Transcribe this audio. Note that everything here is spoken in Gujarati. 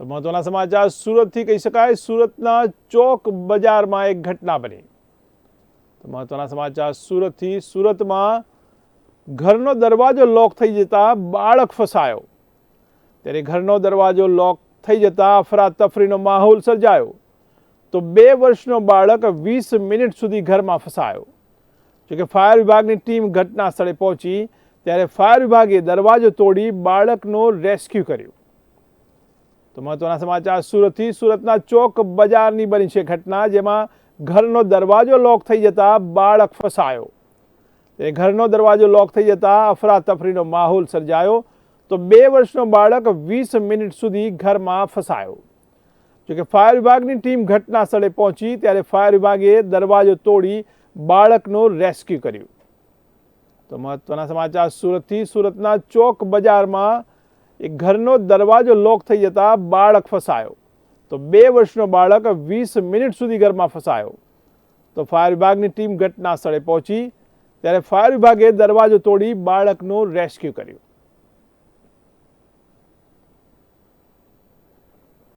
તો મહત્વના સમાચાર, સુરતથી કહી શકાય, સુરતના ચોક બજારમાં એક ઘટના બની. તો મહત્વના સમાચાર, સુરતથી સુરતમાં ઘરનો દરવાજો લોક થઈ જતા બાળક ફસાયો. ત્યારે ઘરનો દરવાજો લોક થઈ જતા અફરાતફરીનો માહોલ સર્જાયો. તો બે વર્ષનો બાળક વીસ મિનિટ સુધી ઘરમાં ફસાયો. જોકે ફાયર વિભાગની ટીમ ઘટના સ્થળે પહોંચી, ત્યારે ફાયર વિભાગે દરવાજો તોડી બાળકનો રેસ્ક્યુ કર્યો. તો મહત્વના સમાચાર, સુરતથી સુરતના ચોક બજારની બની છે ઘટના, જેમાં ઘરનો દરવાજો લોક થઈ જતા બાળક ફસાયો. તે ઘરનો દરવાજો લોક થઈ જતા અફરાતફરીનો માહોલ સર્જાયો તો બે વર્ષનો બાળક વીસ મિનિટ સુધી ઘરમાં ફસાયો. જોકે ફાયર વિભાગની ટીમ ઘટના સ્થળે પહોંચી ત્યારે ફાયર વિભાગે દરવાજો તોડી બાળકનો રેસ્ક્યુ કર્યું. તો મહત્વના સમાચાર, સુરતથી સુરતના ચોક બજારમાં એક ઘરનો દરવાજો લોક થઈ જતા બાળક ફસાયો. તો બે વર્ષનો બાળક વીસ મિનિટ સુધી ઘરમાં ફસાયો. તો ફાયર વિભાગની ટીમ ઘટના સ્થળે પહોંચી. ત્યારે ફાયર વિભાગે દરવાજો તોડી બાળકનું રેસ્ક્યુ કર્યું.